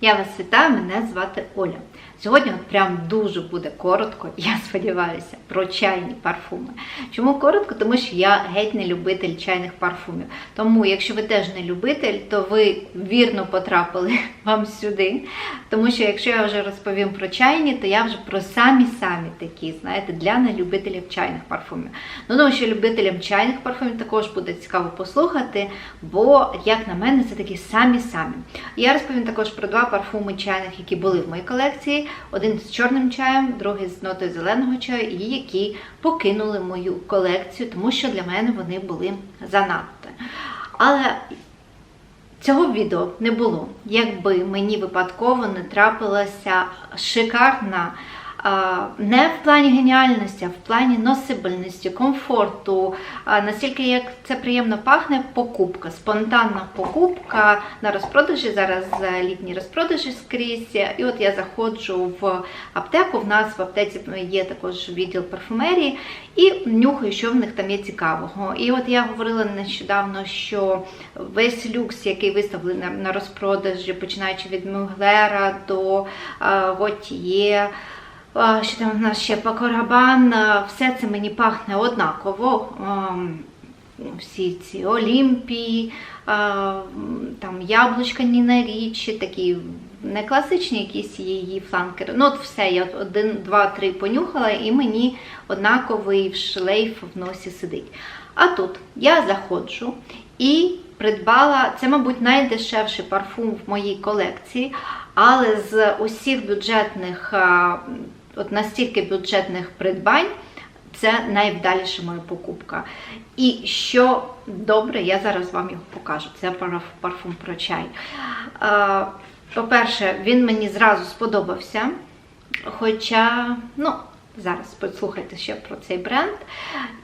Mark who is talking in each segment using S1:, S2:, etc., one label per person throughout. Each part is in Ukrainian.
S1: Я вас вітаю, мене звати Оля. Сьогодні прям дуже буде коротко, я сподіваюся, про чайні парфуми. Чому коротко? Тому що я геть не любитель чайних парфумів. Тому, якщо ви теж не любитель, то ви вірно потрапили вам сюди. Тому що якщо я вже розповім про чайні, то я вже про самі-самі такі, знаєте, для нелюбителів чайних парфумів. Ну, тому що любителям чайних парфумів також буде цікаво послухати, бо, як на мене, це такі самі-самі. Я розповім також про два парфуми чайних, які були в моїй колекції. Один з чорним чаєм, другий з нотою зеленого чаю, і які покинули мою колекцію, тому що для мене вони були занадто. Але цього відео не було, якби мені випадково не трапилася шикарна. Не в плані геніальності, а в плані носибельності, комфорту, настільки як це приємно пахне, покупка, спонтанна покупка на розпродажі. Зараз е, літні розпродажі скрізь. І от я заходжу в аптеку. В нас в аптеці є також відділ парфумерії, і нюхаю, що в них там є цікавого. І от я говорила нещодавно, що весь люкс, який виставлений на- розпродажі, починаючи від Мюглера до е, Готіє. А, Що там в нас ще Пакорабан, все це мені пахне однаково. Всі ці Олімпії, там яблучка Ніна Річі, такі не класичні якісь її фланкери. Ну, от все, я один, два, три понюхала, і мені однаковий шлейф в носі сидить. А тут я заходжу і придбала, це, мабуть, найдешевший парфум в моїй колекції, але з усіх бюджетних, от настільки бюджетних придбань, це найвдаліша моя покупка. І що добре, я зараз вам його покажу. Це парфум про чай. По-перше, він мені зразу сподобався. Хоча, ну, зараз послухайте ще про цей бренд.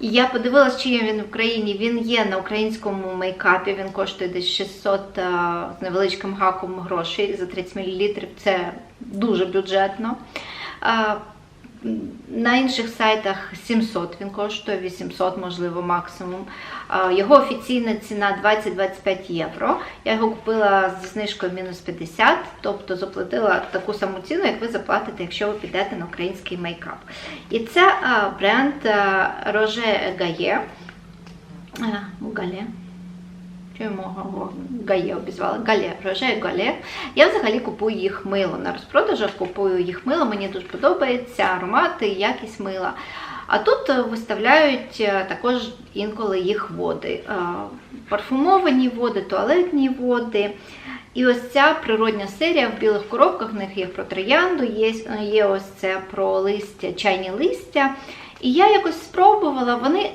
S1: Я подивилась, чи є він в Україні. Він є на українському мейкапі, він коштує десь 600 з невеличким гаком грошей за 30 мл. Це дуже бюджетно. На інших сайтах 700 він коштує, 800, можливо, максимум. Його офіційна ціна 20-25 євро. Я його купила зі знижкою мінус 50, тобто заплатила таку саму ціну, як ви заплатите, якщо ви підете на український мейкап. І це бренд Gaye. Гале. Чому його Гає обізвала? Гале, Роже Гале. Я взагалі купую їх мило на розпродажах, купую їх мило, мені дуже подобається аромати, якість мила. А тут е, виставляють е, також інколи їх води. Е, Парфумовані води, туалетні води. І ось ця природня серія в білих коробках, в них є про троянду, є, є ось це про листя, чайні листя. І я якось спробувала, вони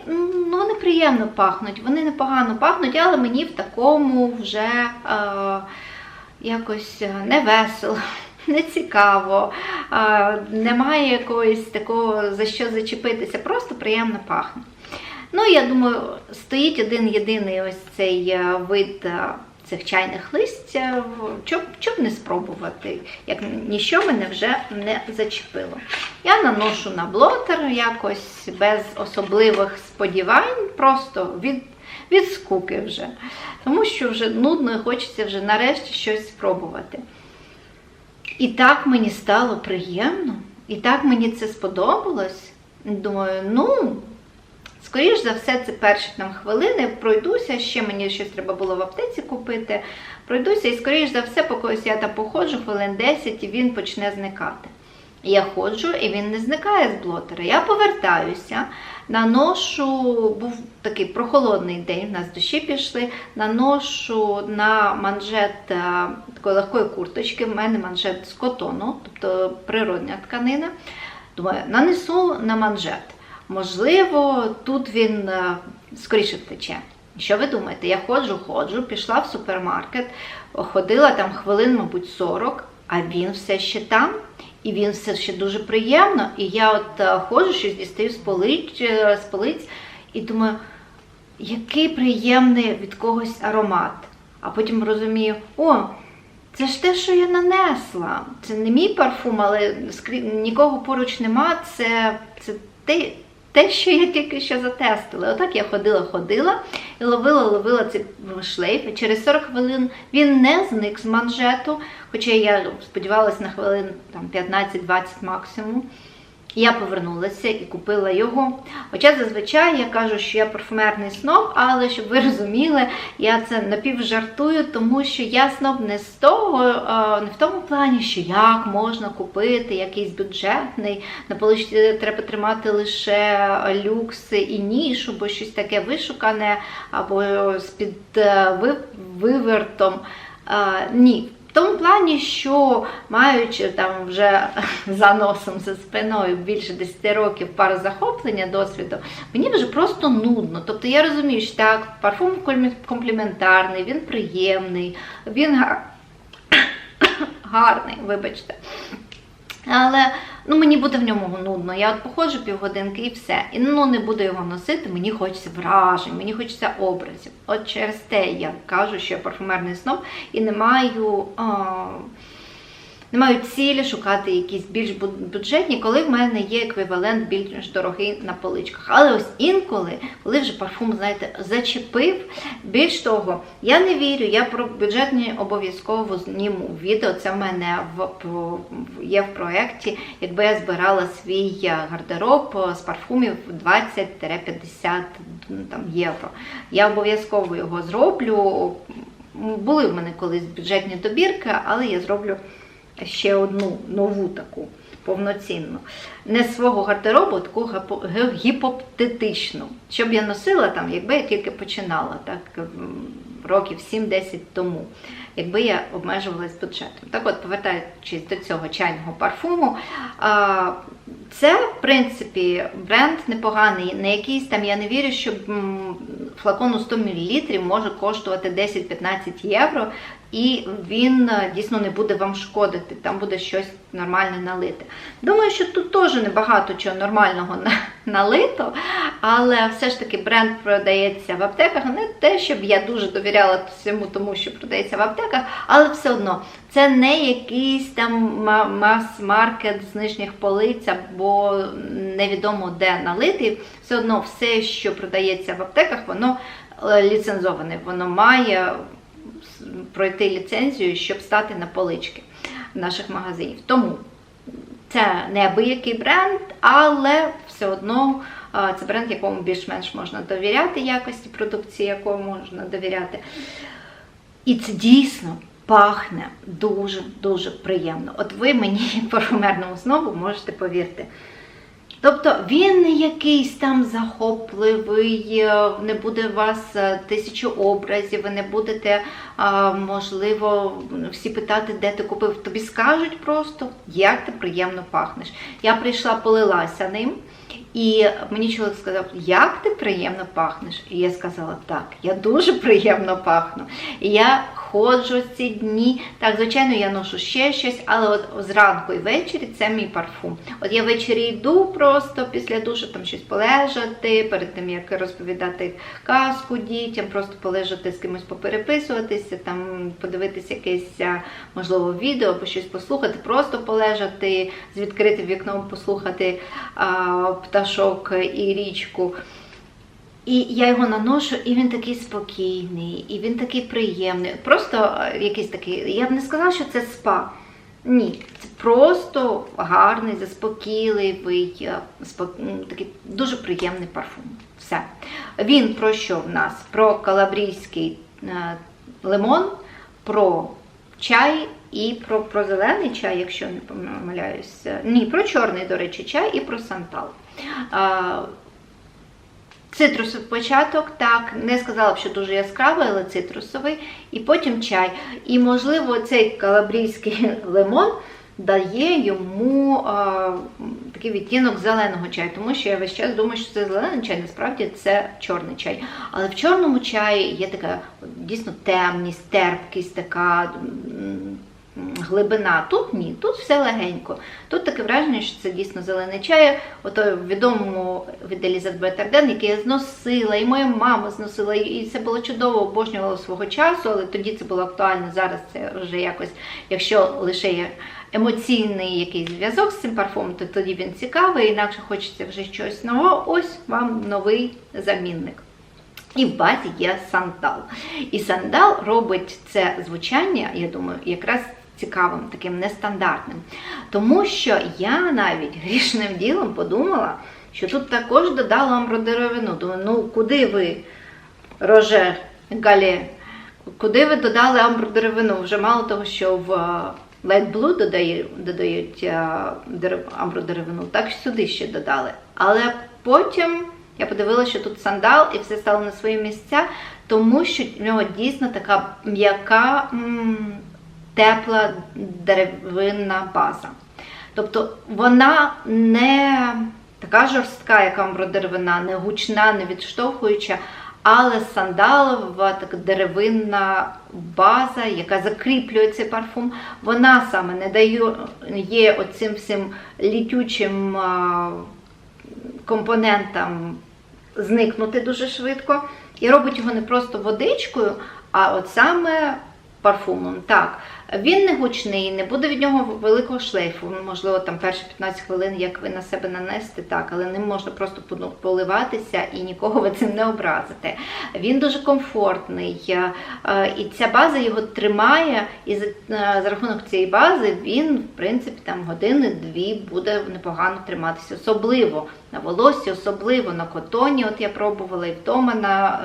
S1: ну, неприємно пахнуть, вони непогано пахнуть, але мені в такому вже е, якось не весело, не цікаво, е, немає якогось такого за що зачепитися, просто приємно пахне. Ну, я думаю, стоїть один єдиний ось цей е, вид. Цих чайних листя, щоб, щоб не спробувати, як ніщо мене вже не зачепило. Я наношу на блотер якось без особливих сподівань, просто від, від скуки вже. Тому що вже нудно і хочеться вже нарешті щось спробувати. І так мені стало приємно, і так мені це сподобалось. Думаю, ну. Скоріш за все, це перші там хвилини. Пройдуся, ще мені щось треба було в аптеці купити. Пройдуся, і скоріш за все, поки я там походжу, хвилин 10, і він почне зникати. Я ходжу, і він не зникає з блотера. Я повертаюся, наношу, був такий прохолодний день, в нас дощі пішли, наношу на манжет е, такої легкої курточки, в мене манжет з котону, тобто природня тканина. Думаю, нанесу на манжет. Можливо, тут він е, скоріше втече. Що ви думаєте? Я ходжу, ходжу, пішла в супермаркет, ходила там хвилин, мабуть, 40, а він все ще там, і він все ще дуже приємно. І я от е, ходжу, щось дістаю з полиць, е, з полиць і думаю, який приємний від когось аромат. А потім розумію, о, це ж те, що я нанесла. Це не мій парфум, але скрі- нікого поруч нема. Це, це те, те, що я тільки що затестила. Отак я ходила, ходила і ловила, ловила цей шлейф. І через 40 хвилин він не зник з манжету, хоча я сподівалася на хвилин там, 15-20 максимум. Я повернулася і купила його. Хоча зазвичай я кажу, що я парфумерний сноб, але щоб ви розуміли, я це напівжартую, тому що я сноб не з того, не в тому плані, що як можна купити якийсь бюджетний, на поличці треба тримати лише люкс і нішу, бо щось таке вишукане або з-під вивертом. Ні. Тому плані, що маючи там вже за носом, за спиною більше 10 років пару захоплення досвіду, мені вже просто нудно. Тобто я розумію, що так, парфум компліментарний, він приємний, він гарний, вибачте. Але ну, мені буде в ньому нудно. Я от походжу півгодинки і все. І ну, не буду його носити, мені хочеться вражень, мені хочеться образів. От через те я кажу, що я парфумерний сноб і не маю. А... Не маю цілі шукати якісь більш бюджетні, коли в мене є еквівалент більш дорогий на поличках. Але ось інколи, коли вже парфум, знаєте, зачепив. Більш того, я не вірю, я про бюджетні обов'язково зніму відео. Це в мене в, є в проєкті, якби я збирала свій гардероб з парфумів 20-50 там, євро. Я обов'язково його зроблю. Були в мене колись бюджетні добірки, але я зроблю ще одну нову таку повноцінну. Не свого гардеробу, а таку гіпоптетичну. Щоб я носила там, якби я тільки починала, так, років 7-10 тому, якби я обмежувалась бюджетом. Так от, повертаючись до цього чайного парфуму, це, в принципі, бренд непоганий. Не якийсь там, я не вірю, що флакону 100 мл може коштувати 10-15 євро і він е, дійсно не буде вам шкодити, там буде щось нормальне налите. Думаю, що тут теж небагато чого нормального налито, але все ж таки бренд продається в аптеках. Не те, щоб я дуже довіряла всьому тому, що продається в аптеках, але все одно це не якийсь там мас-маркет з нижніх полиць, або невідомо де налитий. Все одно все, що продається в аптеках, воно е, ліцензоване, воно має пройти ліцензію, щоб стати на полички наших магазинів. Тому це неабиякий бренд, але все одно це бренд, якому більш-менш можна довіряти, якості продукції, якому можна довіряти. І це дійсно пахне дуже-дуже приємно. От ви мені, як парфумерному знову, можете повірити. Тобто він не якийсь там захопливий, е, не буде у вас е, тисячу образів, ви не будете, можливо, всі питати, де ти купив. Тобі скажуть просто, як ти приємно пахнеш. Я прийшла, полилася ним. І мені чоловік сказав, як ти приємно пахнеш. І я сказала, так, я дуже приємно пахну. І я ходжу ці дні. Так, звичайно, я ношу ще щось, але от зранку і ввечері це мій парфум. От я ввечері йду просто після душу там щось полежати, перед тим, як розповідати казку дітям, просто полежати з кимось попереписуватися, там подивитися якесь, можливо, відео або щось послухати, просто полежати з відкритим вікном, послухати а, пташок і річку. І я його наношу, і він такий спокійний, і він такий приємний. Просто е, якийсь такий, я б не сказала, що це спа. Ні, це просто гарний, заспокійливий, е, спок... такий дуже приємний парфум. Все. Він про що в нас? Про калабрійський е, лимон, про чай і про про зелений чай, якщо не помиляюся. Ні, про чорний, до речі, чай і про сантал. Цитрусовий початок, так, не сказала б, що дуже яскравий, але цитрусовий, і потім чай. І, можливо, цей калабрійський лимон дає йому а, такий відтінок зеленого чаю, тому що я весь час думаю, що це зелений чай, насправді це чорний чай. Але в чорному чаї є така дійсно темність, терпкість, така глибина. Тут ні, тут все легенько. Тут таке враження, що це дійсно зелений чай. Ото відомому від Елізабет Арден, який я зносила, і моя мама зносила, і це було чудово, обожнювала свого часу, але тоді це було актуально. Зараз це вже якось, якщо лише є емоційний якийсь зв'язок з цим парфумом, то тоді він цікавий, інакше хочеться вже щось нового. Ось вам новий замінник. І в базі є сандал. І сандал робить це звучання, я думаю, якраз цікавим, таким нестандартним. Тому що я навіть грішним ділом подумала, що тут також додала амбродеревину. Думаю, ну куди ви, роже Галі, куди ви додали амбродеревину? Вже мало того, що в Light Blue додають, додають амбродеревину, так сюди ще додали. Але потім. Я подивилася, що тут сандал і все стало на свої місця, тому що в нього дійсно така м'яка, тепла деревинна база. Тобто вона не така жорстка, як амбродеревина, не гучна, не відштовхуюча, але сандалова така деревинна база, яка закріплює цей парфум, вона саме не дає є оцим всім літючим компонентам зникнути дуже швидко. І робить його не просто водичкою, а от саме парфумом. Так, він не гучний, не буде від нього великого шлейфу. Можливо, там перші 15 хвилин, як ви на себе нанести, так, але ним можна просто поливатися і нікого ви цим не образите. Він дуже комфортний, і ця база його тримає, і за рахунок цієї бази він, в принципі, там години-дві буде непогано триматися. Особливо на волосі, особливо на котоні. От я пробувала і вдома на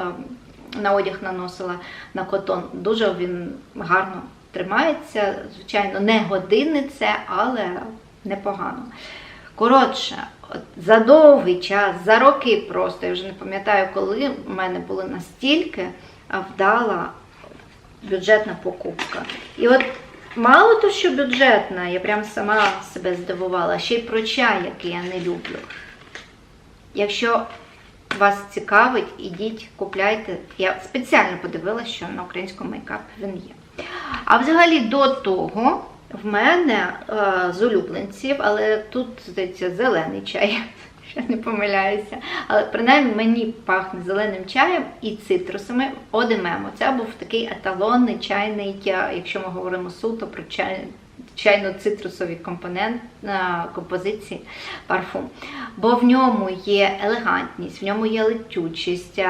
S1: на одяг наносила на котон. Дуже він гарно тримається. Звичайно, не години це, але непогано. Коротше, за довгий час, за роки просто, я вже не пам'ятаю, коли в мене була настільки вдала бюджетна покупка. І от мало то, що бюджетна, я прям сама себе здивувала, ще й про чай, який я не люблю. Якщо вас цікавить, ідіть, купляйте. Я спеціально подивилася, що на українському мейкапі він є. А взагалі до того в мене е, з улюбленців, але тут, здається, зелений чай, я не помиляюся. Але принаймні мені пахне зеленим чаєм і цитрусами одимемо. Це був такий еталонний чайний, якщо ми говоримо суто про чай, чайно-цитрусові компонент композиції парфум. Бо в ньому є елегантність, в ньому є летючість,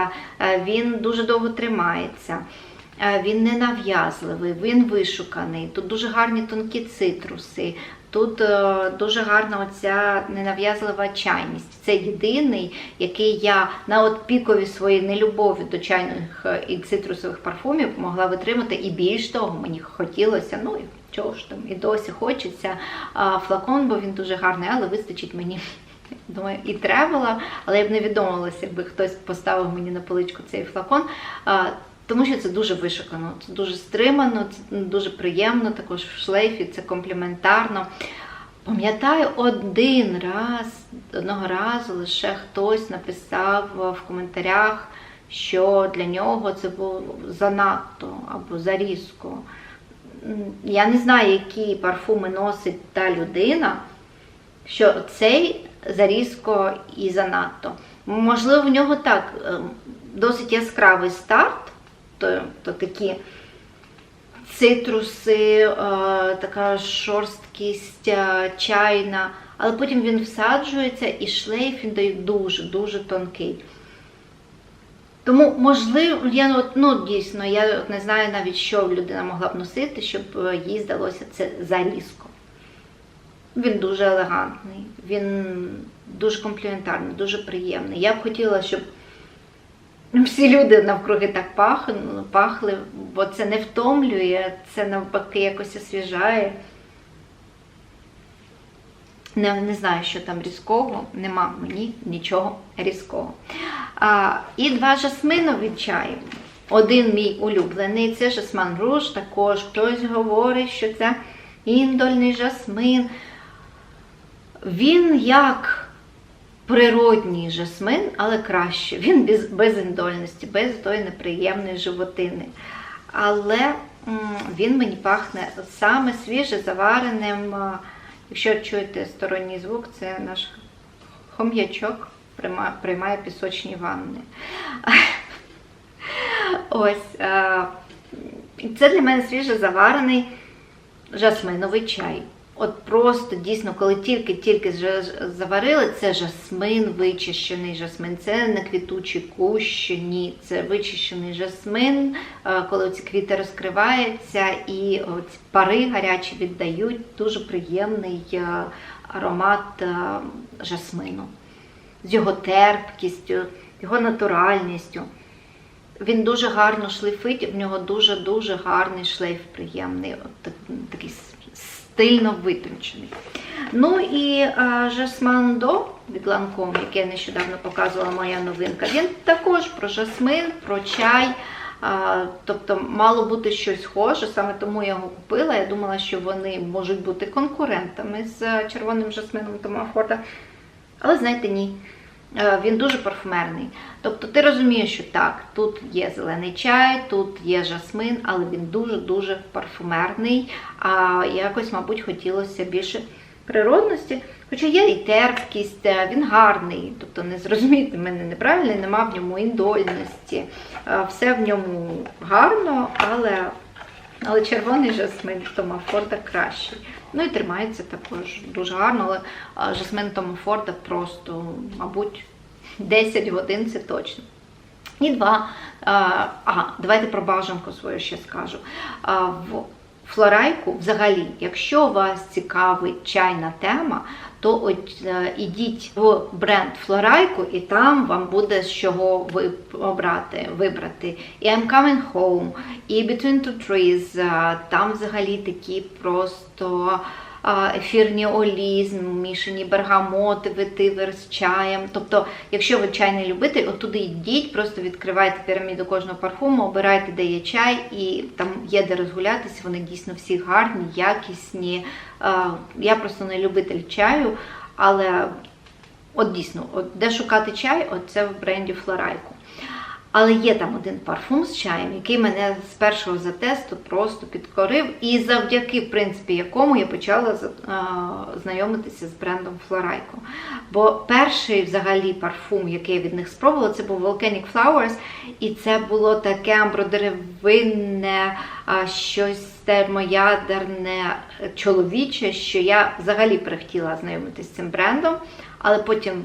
S1: він дуже довго тримається. Він не нав'язливий, він вишуканий. Тут дуже гарні тонкі цитруси, тут е, дуже гарна оця ненав'язлива чайність. Це єдиний, який я на от пікові своєї нелюбові до чайних е, і цитрусових парфумів могла витримати. І більш того, мені хотілося. ну чого ж там і досі хочеться флакон, бо він дуже гарний, але вистачить мені. Думаю, і тревела, але я б не відомилася, якби хтось поставив мені на поличку цей флакон. Тому що це дуже вишукано, це дуже стримано, це дуже приємно, також в шлейфі, це компліментарно. Пам'ятаю, один раз, одного разу лише хтось написав в коментарях, що для нього це було занадто або зарізко я не знаю, які парфуми носить та людина, що цей зарізко і занадто. Можливо, в нього так ем, досить яскравий старт, то, то такі цитруси, е, така шорсткість е, чайна, але потім він всаджується і шлейф він дає дуже-дуже тонкий. Тому, можливо, я ну, ну дійсно, я не знаю навіть, що людина могла б носити, щоб е, їй здалося це зарізко. Він дуже елегантний, він дуже компліментарний, дуже приємний. Я б хотіла, щоб всі люди навкруги так пахли, пахли, бо це не втомлює, це навпаки якось освіжає. Не, не знаю, що там різкого, нема мені нічого різкого. А, І два жасминові чаї. Один мій улюблений це жасман руж, також хтось говорить, що це індольний жасмин. Він як природній жасмин, але краще. Він без, без індольності, без тої неприємної животини. Але м, він мені пахне саме свіже завареним. Якщо чуєте сторонній звук, це наш хом'ячок приймає, пісочні ванни. Ось. Це для мене свіже заварений жасминовий чай. От просто дійсно, коли тільки-тільки заварили, це жасмин, вичищений жасмин. Це не квітучий кущ, ні, це вичищений жасмин, е, коли ці квіти розкриваються і ці пари гарячі віддають дуже приємний е, аромат е, жасмину з його терпкістю, його натуральністю. Він дуже гарно шлейфить, в нього дуже-дуже гарний шлейф приємний, от такий стильно витончений. Ну і а, жасман до від Lancome, який я нещодавно показувала моя новинка, він також про жасмин, про чай. А, тобто мало бути щось схоже, саме тому я його купила. Я думала, що вони можуть бути конкурентами з червоним жасмином Тома Форда. Але знаєте, ні. Е, Він дуже парфумерний. Тобто ти розумієш, що так, тут є зелений чай, тут є жасмин, але він дуже-дуже парфумерний. А якось, мабуть, хотілося більше природності. Хоча є і терпкість, е, він гарний, тобто не зрозумійте мене неправильно, нема в ньому індольності. Е, Все в ньому гарно, але але червоний жасмин Тома Форда кращий. Ну і тримається також дуже гарно, але жасмин Тома Форда просто, мабуть, 10 годин це точно. І два. А, давайте про бажанку свою ще скажу. В флорайку, взагалі, якщо вас цікавить чайна тема, то от е, ідіть в бренд Флорайку, і там вам буде з чого ви вибрати. І I'm Coming Home, і Between Two Trees, е, там взагалі такі просто ефірні олії, змішані бергамоти, ветивер з чаєм. Тобто, якщо ви чайний любитель, отуди йдіть, просто відкривайте піраміду кожного парфуму, обирайте, де є чай, і там є де розгулятися. Вони дійсно всі гарні, якісні. Я просто не любитель чаю, але от дійсно, от де шукати чай, от це в бренді Флорайку. Але є там один парфум з чаєм, який мене з першого затесту просто підкорив, і завдяки, в принципі, якому я почала знайомитися з брендом Флорайко. Бо перший взагалі парфум, який я від них спробувала, це був Volcanic Flowers, і це було таке амбродеревинне, щось термоядерне, е, чоловіче, що я взагалі перехотіла знайомитися з цим брендом, але потім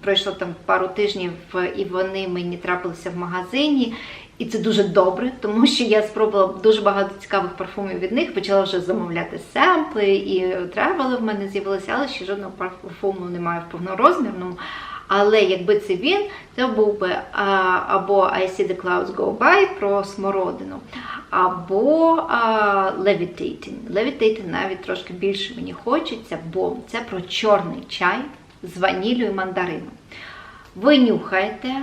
S1: пройшло там пару тижнів, е, і вони мені трапилися в магазині. І це дуже добре, тому що я спробувала дуже багато цікавих парфумів від них, почала вже замовляти семпли, і тревели в мене з'явилися, але ще жодного парфуму немає в повнорозмірному. Але якби це він, це був би а, або I See the Clouds Go By про смородину, або а, Levitating. Levitating навіть трошки більше мені хочеться, бо це про чорний чай з ваніллю і мандарином. Ви нюхаєте,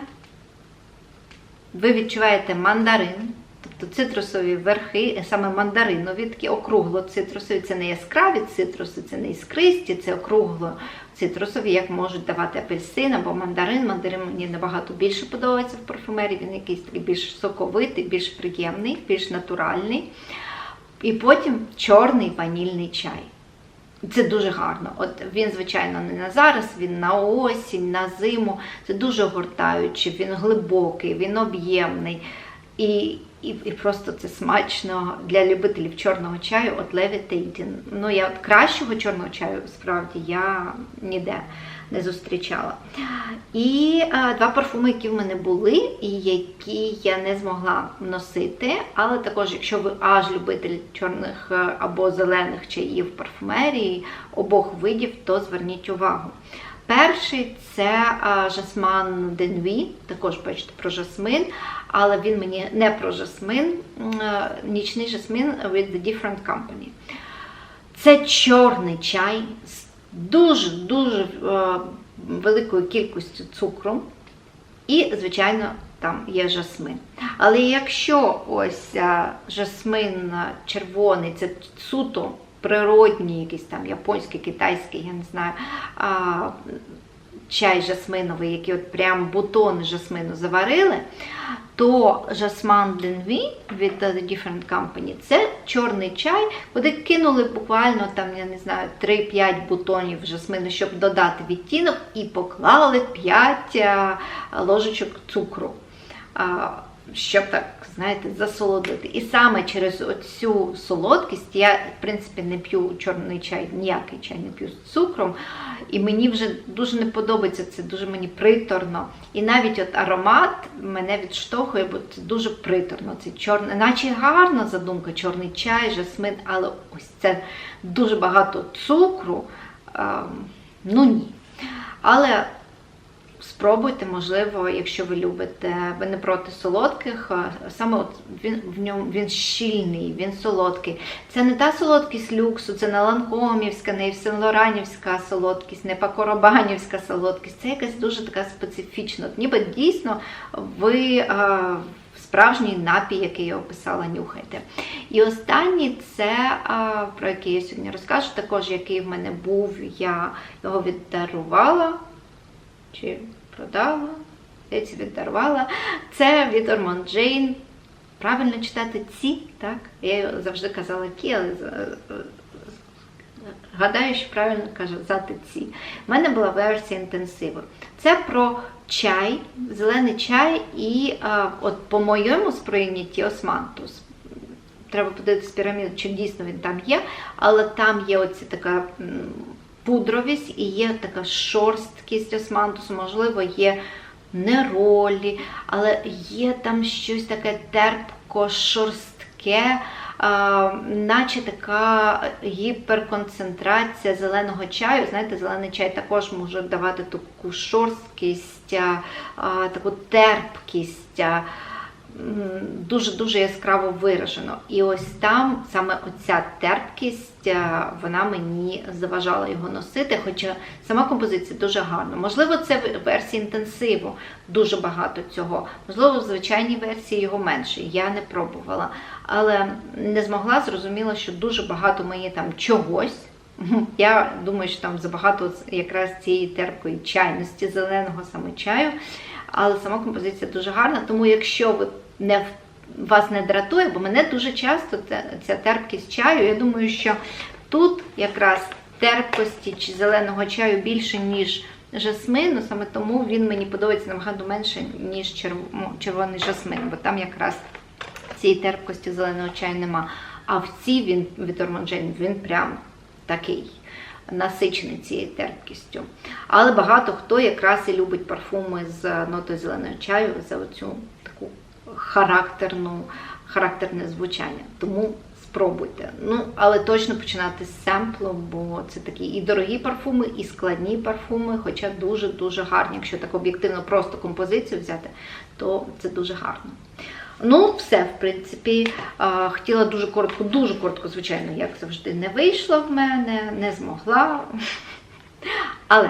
S1: ви відчуваєте мандарин, тобто цитрусові верхи, саме мандаринові, такі округло цитрусові, це не яскраві цитруси, це не іскристі, це округло цитрусові, як можуть давати апельсин або мандарин. Мандарин мені набагато більше подобається в парфумерії, він якийсь такий більш соковитий, більш приємний, більш натуральний. І потім чорний ванільний чай. Це дуже гарно. От він, звичайно, не на зараз, він на осінь, на зиму. Це дуже гортаючий, він глибокий, він об'ємний. І, і, і просто це смачно для любителів чорного чаю, от Levitating. Ну, я от кращого чорного чаю справді я ніде не зустрічала. І е, два парфуми, які в мене були, і які я не змогла носити. Але також, якщо ви аж любитель чорних е, або зелених чаїв парфумерії обох видів, то зверніть увагу. Перший це а, жасман Денві, також бачите про жасмин, але він мені не про жасмин, е, нічний жасмин with the different company. Це чорний чай з дуже-дуже е, великою кількістю цукру. І, звичайно, там є жасмин. Але якщо ось жасмин червоний, це суто природній, якийсь там японський, китайський, я не знаю, чай жасминовий, який от прям бутони жасмину заварили, то жасман Денві від The Different Company це чорний чай, куди кинули буквально там, я не знаю, 3-5 бутонів жасмину, щоб додати відтінок, і поклали 5 ложечок цукру. Щоб так, знаєте, засолодити. І саме через оцю солодкість я, в принципі, не п'ю чорний чай, ніякий чай не п'ю з цукром. І мені вже дуже не подобається це, дуже мені приторно. І навіть от аромат мене відштовхує, бо це дуже приторно. Це чорний, наче гарна задумка, чорний чай, жасмин, але ось це дуже багато цукру. Ем, ну ні. Але спробуйте, можливо, якщо ви любите, ви не проти солодких. Саме от він в ньому він щільний, він солодкий. Це не та солодкість люксу, це не ланкомівська, не Сен-Лоранівська солодкість, не Пакоробанівська солодкість. Це якась дуже така специфічна. Ніби дійсно ви. А, Справжній напій, який я описала, нюхайте. І останній це, про який я сьогодні розкажу, також який в мене був, я його віддарувала чи продала, десь віддарувала. Це від Ормон Джейн. Правильно читати ці, так? Я завжди казала кі, але гадаю, що правильно казати ці. У мене була версія інтенсиву. Це про чай, зелений чай, і а, от по моєму сприйнятті османтус. Треба подивитися піраміду, чи дійсно він там є, але там є оці така пудровість і є така шорсткість османтусу, можливо, є неролі, але є там щось таке терпко, шорстке, наче така гіперконцентрація зеленого чаю. Знаєте, зелений чай також може давати таку шорсткість, таку терпкість дуже-дуже яскраво виражено. І ось там саме оця терпкість, е, вона мені заважала його носити, хоча сама композиція дуже гарна. Можливо, це в версії інтенсиву дуже багато цього. Можливо, в звичайній версії його менше. Я не пробувала. Але не змогла, зрозуміла, що дуже багато мені там чогось. Я думаю, що там забагато якраз цієї терпкої чайності, зеленого саме чаю. Але сама композиція дуже гарна, тому якщо ви не вас не дратує, бо мене дуже часто ця терпкість чаю. Я думаю, що тут якраз терпкості чи зеленого чаю більше, ніж жасмину, саме тому він мені подобається набагато менше, ніж червоний жасмин, бо там якраз цієї терпкості зеленого чаю нема. А в цій він від Орманджейн, він прям такий. Насичений цією терпкістю. Але багато хто якраз і любить парфуми з нотою зеленого чаю за оцю характерну, характерне звучання. Тому спробуйте. Ну, але точно починати з семплу, бо це такі і дорогі парфуми, і складні парфуми, хоча дуже-дуже гарні. Якщо так об'єктивно просто композицію взяти, то це дуже гарно. Ну, все, в принципі, хотіла дуже коротко, дуже коротко, звичайно, як завжди, не вийшло в мене, не змогла. Але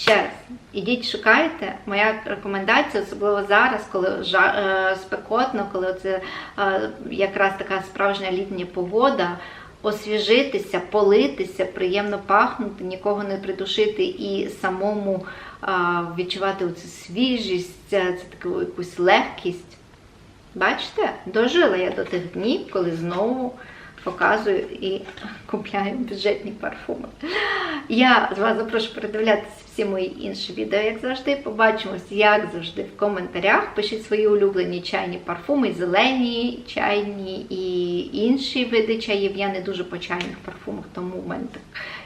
S1: Ще раз, ідіть, шукайте. Моя рекомендація, особливо зараз, коли жа, е, спекотно, коли це е, якраз така справжня літня погода. Освіжитися, политися, приємно пахнути, нікого не придушити і самому а, відчувати оцю свіжість, це таку якусь легкість. Бачите, дожила я до тих днів, коли знову показую і купляю бюджетні парфуми. Я з вас запрошую передивлятися всі мої інші відео, як завжди. Побачимось, як завжди, в коментарях. Пишіть свої улюблені чайні парфуми, зелені, чайні і інші види чаїв. Я не дуже по чайних парфумах, тому в мене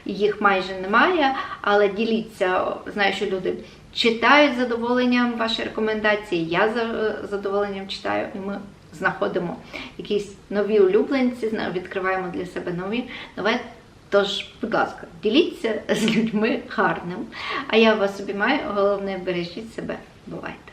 S1: їх майже немає. Але діліться, знаю, що люди. Читають з задоволенням ваші рекомендації, я з задоволенням читаю, і ми знаходимо якісь нові улюбленці, відкриваємо для себе нові нове. Тож, будь ласка, діліться з людьми гарним. А я вас обіймаю, головне, бережіть себе. Бувайте!